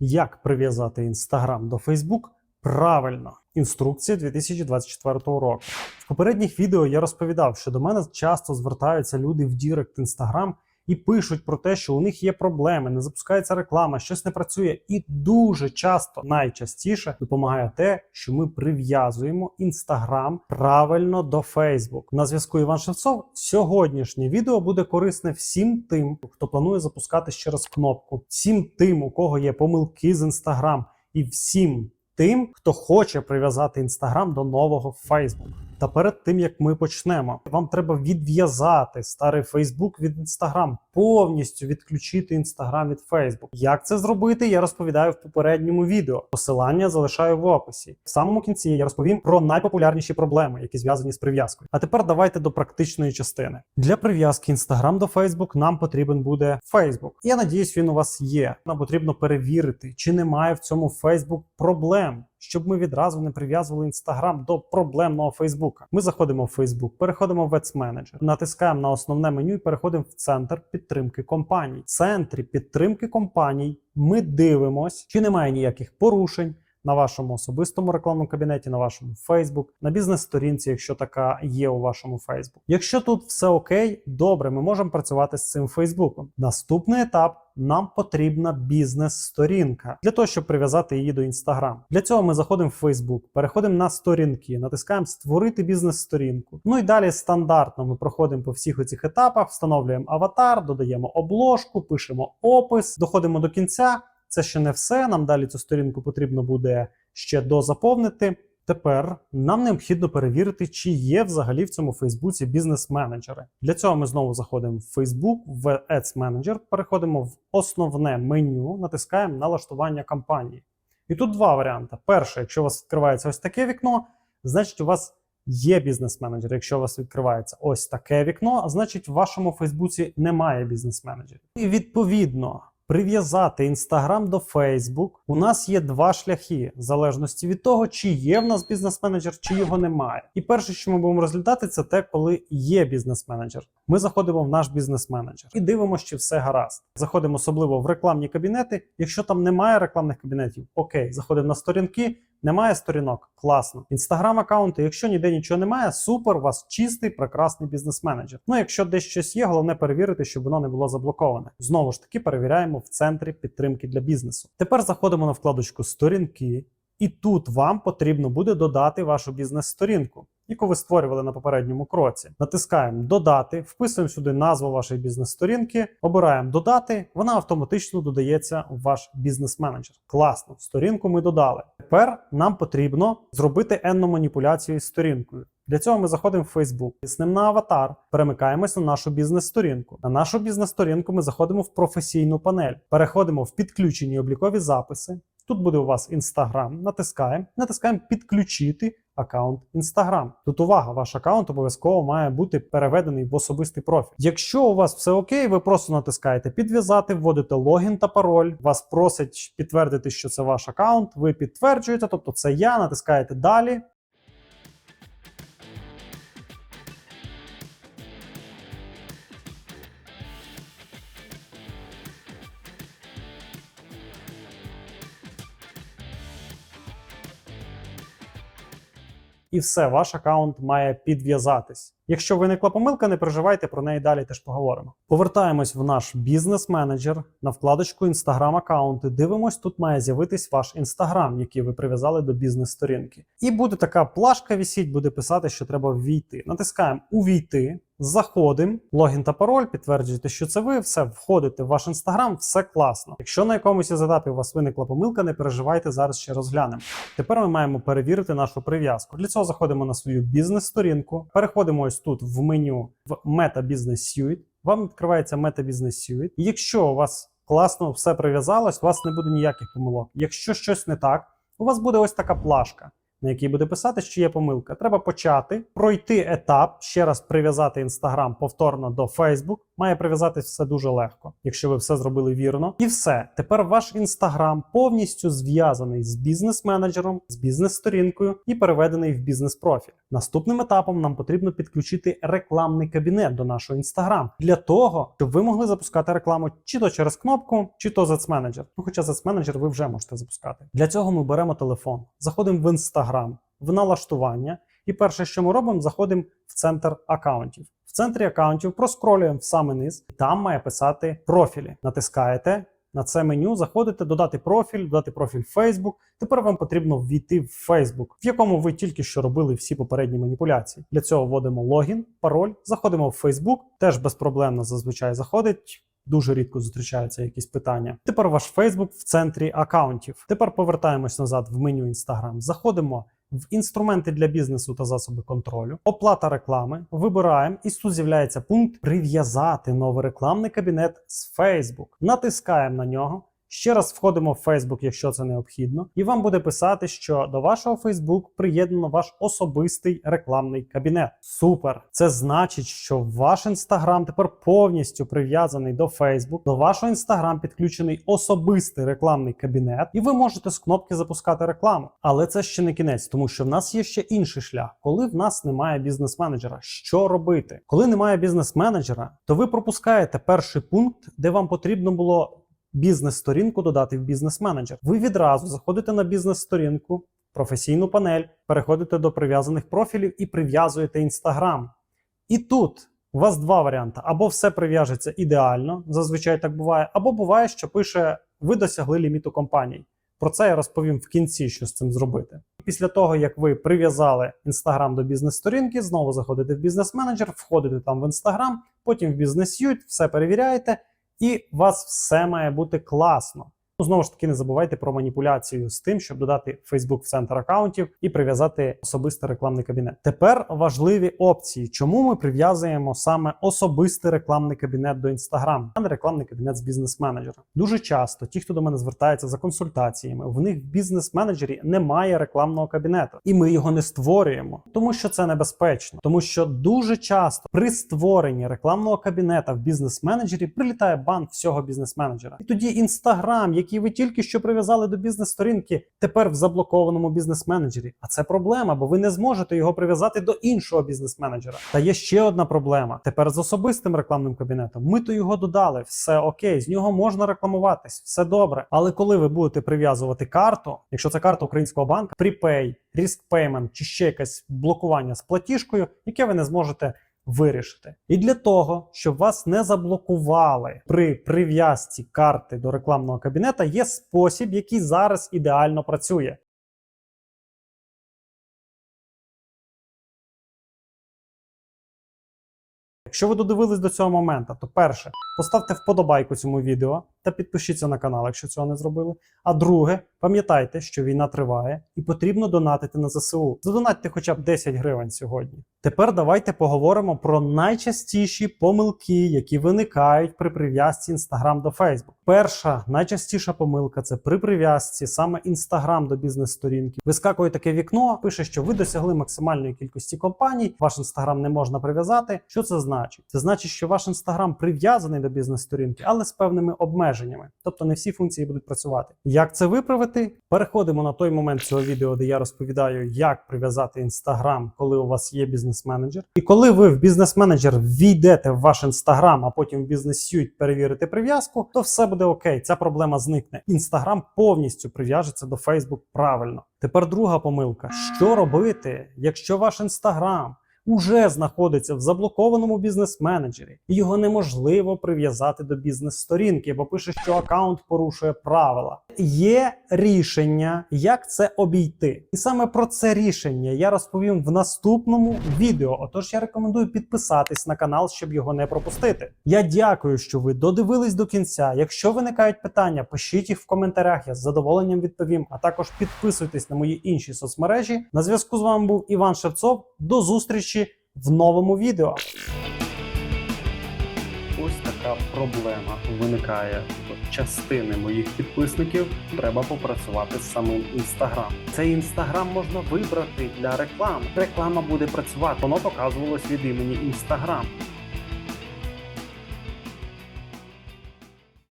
Як прив'язати Instagram до Facebook правильно? Інструкція 2024 року. В попередніх відео я розповідав, що до мене часто звертаються люди в Дірект Instagram і пишуть про те, що у них є проблеми, не запускається реклама, щось не працює. І дуже часто, найчастіше, допомагає те, що ми прив'язуємо Instagram правильно до Facebook. На зв'язку Іван Шевцов. Сьогоднішнє відео буде корисне всім тим, хто планує запускати ще раз кнопку, всім тим, у кого є помилки з Instagram, і всім тим, хто хоче прив'язати Instagram до нового Facebook. Та перед тим як ми почнемо, вам треба відв'язати старий Facebook від Instagram, повністю відключити Instagram від Facebook. Як це зробити, я розповідаю в попередньому відео. Посилання залишаю в описі. В самому кінці я розповім про найпопулярніші проблеми, які зв'язані з прив'язкою. А тепер давайте до практичної частини. Для прив'язки Instagram до Facebook нам потрібен буде Facebook. Я надіюсь, він у вас є. Нам потрібно перевірити, чи немає в цьому Facebook проблем щоб ми відразу не прив'язували Instagram до проблемного Фейсбука. Ми заходимо в Фейсбук, переходимо в Ads Manager, натискаємо на основне меню і переходимо в центр підтримки компаній. В центрі підтримки компаній ми дивимося, чи немає ніяких порушень. На вашому особистому рекламному кабінеті, на вашому Facebook, на бізнес-сторінці, якщо така є у вашому Facebook. Якщо тут все окей, добре, ми можемо працювати з цим Фейсбуком. Наступний етап нам потрібна бізнес-сторінка для того, щоб прив'язати її до Instagram. Для цього ми заходимо в Facebook, переходимо на сторінки, натискаємо Створити бізнес-сторінку. Ну і далі стандартно ми проходимо по всіх оцих етапах, встановлюємо аватар, додаємо обложку, пишемо опис, доходимо до кінця. Це ще не все. Нам далі цю сторінку потрібно буде ще дозаповнити. Тепер нам необхідно перевірити, чи є взагалі в цьому Фейсбуці бізнес-менеджери. Для цього ми знову заходимо в Facebook, в Ads Manager, переходимо в основне меню, натискаємо налаштування кампанії. І тут два варіанти. Перше, якщо у вас відкривається ось таке вікно, значить у вас є бізнес-менеджер. Якщо у вас відкривається ось таке вікно, значить в вашому Фейсбуці немає бізнес-менеджерів. І відповідно. Прив'язати Instagram до Facebook у нас є два шляхи, в залежності від того, чи є в нас бізнес-менеджер, чи його немає. І перше, що ми будемо розглядати, це те, коли є бізнес-менеджер. Ми заходимо в наш бізнес-менеджер і дивимося, чи все гаразд. Заходимо особливо в рекламні кабінети. Якщо там немає рекламних кабінетів, окей, заходимо на сторінки. Немає сторінок, класно. Інстаграм аккаунти, якщо ніде нічого немає, супер, у вас чистий, прекрасний бізнес-менеджер. Ну, якщо десь щось є, головне перевірити, щоб воно не було заблоковане. Знову ж таки, перевіряємо в центрі підтримки для бізнесу. Тепер заходимо на вкладочку Сторінки, і тут вам потрібно буде додати вашу бізнес-сторінку. Яку ви створювали на попередньому кроці. Натискаємо Додати, вписуємо сюди назву вашої бізнес-сторінки, обираємо Додати, вона автоматично додається в ваш бізнес-менеджер. Класно, сторінку ми додали. Тепер нам потрібно зробити енну маніпуляцію з сторінкою. Для цього ми заходимо в Facebook, тиснемо на аватар, перемикаємося на нашу бізнес-сторінку. На нашу бізнес-сторінку ми заходимо в професійну панель, переходимо в підключені облікові записи. Тут буде у вас Instagram, натискаємо, натискаємо підключити аккаунт Instagram. Тут увага, ваш аккаунт обов'язково має бути переведений в особистий профіль. Якщо у вас все окей, ви просто натискаєте підв'язати, вводите логін та пароль. Вас просять підтвердити, що це ваш аккаунт. Ви підтверджуєте, тобто це я, натискаєте далі. І все, ваш аккаунт має підв'язатись. Якщо виникла помилка, не переживайте, про неї далі теж поговоримо. Повертаємось в наш бізнес-менеджер на вкладочку Instagram аккаунти. Дивимось, тут має з'явитись ваш Instagram, який ви прив'язали до бізнес-сторінки. І буде така плашка вісіть, буде писати, що треба ввійти. Натискаємо Увійти. Заходимо, логін та пароль, підтверджуєте, що це ви, все входите в ваш інстаграм, все класно. Якщо на якомусь із етапів у вас виникла помилка, не переживайте, зараз ще розглянемо. Тепер ми маємо перевірити нашу прив'язку. Для цього заходимо на свою бізнес-сторінку, переходимо ось тут в меню в Meta Business Suite. Вам відкривається Meta Business Suite. Якщо у вас класно все прив'язалось, у вас не буде ніяких помилок. Якщо щось не так, у вас буде ось така плашка. На який буде писати, що є помилка. Треба почати, пройти етап, ще раз прив'язати Instagram повторно до Facebook. Має прив'язатись все дуже легко, якщо ви все зробили вірно. І все. Тепер ваш Instagram повністю зв'язаний з бізнес-менеджером, з бізнес-сторінкою і переведений в бізнес-профіль. Наступним етапом нам потрібно підключити рекламний кабінет до нашого Instagram для того, щоб ви могли запускати рекламу чи то через кнопку, чи то Zets Ну, хоча Zets ви вже можете запускати. Для цього ми беремо телефон, заходимо в Instagram, в налаштування, і перше, що ми робимо, заходимо в центр аккаунтів. В центрі аккаунтів проскролюємо в самий низ, там має писати профілі. Натискаєте на це меню, заходите, додати профіль, додати профіль Facebook. Тепер вам потрібно ввійти в Facebook, в якому ви тільки що робили всі попередні маніпуляції. Для цього вводимо логін, пароль, заходимо в Facebook, теж безпроблемно зазвичай заходить. Дуже рідко зустрічаються якісь питання. Тепер ваш Facebook в центрі акаунтів. Тепер повертаємось назад в меню Instagram. Заходимо в інструменти для бізнесу та засоби контролю, оплата реклами. Вибираємо, і тут з'являється пункт Прив'язати новий рекламний кабінет з Facebook. Натискаємо на нього. Ще раз входимо в Facebook, якщо це необхідно, і вам буде писати, що до вашого Facebook приєднано ваш особистий рекламний кабінет. Супер! Це значить, що ваш Instagram тепер повністю прив'язаний до Facebook. До вашого Instagram підключений особистий рекламний кабінет, і ви можете з кнопки запускати рекламу. Але це ще не кінець, тому що в нас є ще інший шлях, коли в нас немає бізнес-менеджера. Що робити? Коли немає бізнес-менеджера, то ви пропускаєте перший пункт, де вам потрібно було бізнес-сторінку додати в бізнес-менеджер. Ви відразу заходите на бізнес-сторінку, професійну панель, переходите до прив'язаних профілів і прив'язуєте Instagram. І тут у вас два варіанти: або все прив'яжеться ідеально, зазвичай так буває, або буває, що пише: ви досягли ліміту компаній. Про це я розповім в кінці, що з цим зробити. Після того, як ви прив'язали Instagram до бізнес-сторінки, знову заходите в бізнес-менеджер, входите там в Instagram, потім в бізнес-ют, все перевіряєте і у вас все має бути класно. Ну, знову ж таки, не забувайте про маніпуляцію з тим, щоб додати Facebook в центр аккаунтів і прив'язати особистий рекламний кабінет. Тепер важливі опції, чому ми прив'язуємо саме особистий рекламний кабінет до Instagram, а не рекламний кабінет з бізнес-менеджера. Дуже часто ті, хто до мене звертається за консультаціями, в них в бізнес-менеджері немає рекламного кабінету, і ми його не створюємо, тому що це небезпечно, тому що дуже часто при створенні рекламного кабінета в бізнес-менеджері прилітає бан всього бізнес-менеджера, і тоді Instagram, який ви тільки що прив'язали до бізнес-сторінки, тепер в заблокованому бізнес-менеджері. А це проблема, бо ви не зможете його прив'язати до іншого бізнес-менеджера. Та є ще одна проблема. Тепер з особистим рекламним кабінетом. Ми то його додали, все окей, з нього можна рекламуватись, все добре. Але коли ви будете прив'язувати карту, якщо це карта українського банку, Prepay, Risk Payment чи ще якесь блокування з платіжкою, яке ви не зможете вирішити. І для того, щоб вас не заблокували при прив'язці карти до рекламного кабінета, є спосіб, який зараз ідеально працює. Якщо ви додивились до цього моменту, то перше, поставте вподобайку цьому відео та підпишіться на канал, якщо цього не зробили. А друге, пам'ятайте, що війна триває і потрібно донатити на ЗСУ. Задонатьте хоча б 10 гривень сьогодні. Тепер давайте поговоримо про найчастіші помилки, які виникають при прив'язці Instagram до Facebook. Перша найчастіша помилка це при прив'язці саме Instagram до бізнес-сторінки. Вискакує таке вікно, пише, що ви досягли максимальної кількості компаній, ваш Instagram не можна прив'язати. Що це значить? Це значить, що ваш Instagram прив'язаний до бізнес-сторінки, але з певними обмеженнями. Тобто не всі функції будуть працювати. Як це виправити? Переходимо на той момент цього відео, де я розповідаю, як прив'язати Instagram, коли у вас є бізнес-менеджер. І коли ви в бізнес-менеджер війдете в ваш інстаграм, а потім в бізнес-сють перевірите прив'язку, то все буде окей. Ця проблема зникне. Інстаграм повністю прив'яжеться до Facebook правильно. Тепер друга помилка: що робити, якщо ваш Instagram уже знаходиться в заблокованому бізнес-менеджері, і його неможливо прив'язати до бізнес-сторінки, бо пише, що аккаунт порушує правила. Є рішення, як це обійти. І саме про це рішення я розповім в наступному відео. Отож, я рекомендую підписатись на канал, щоб його не пропустити. Я дякую, що ви додивились до кінця. Якщо виникають питання, пишіть їх в коментарях. Я з задоволенням відповім. А також підписуйтесь на мої інші соцмережі. На зв'язку з вами був Іван Шевцов. До зустрічі в новому відео. Ось така проблема виникає в частини моїх підписників. Треба попрацювати з самим інстаграм. Цей інстаграм можна вибрати для реклами. Реклама буде працювати. Воно показувалось від імені інстаграм.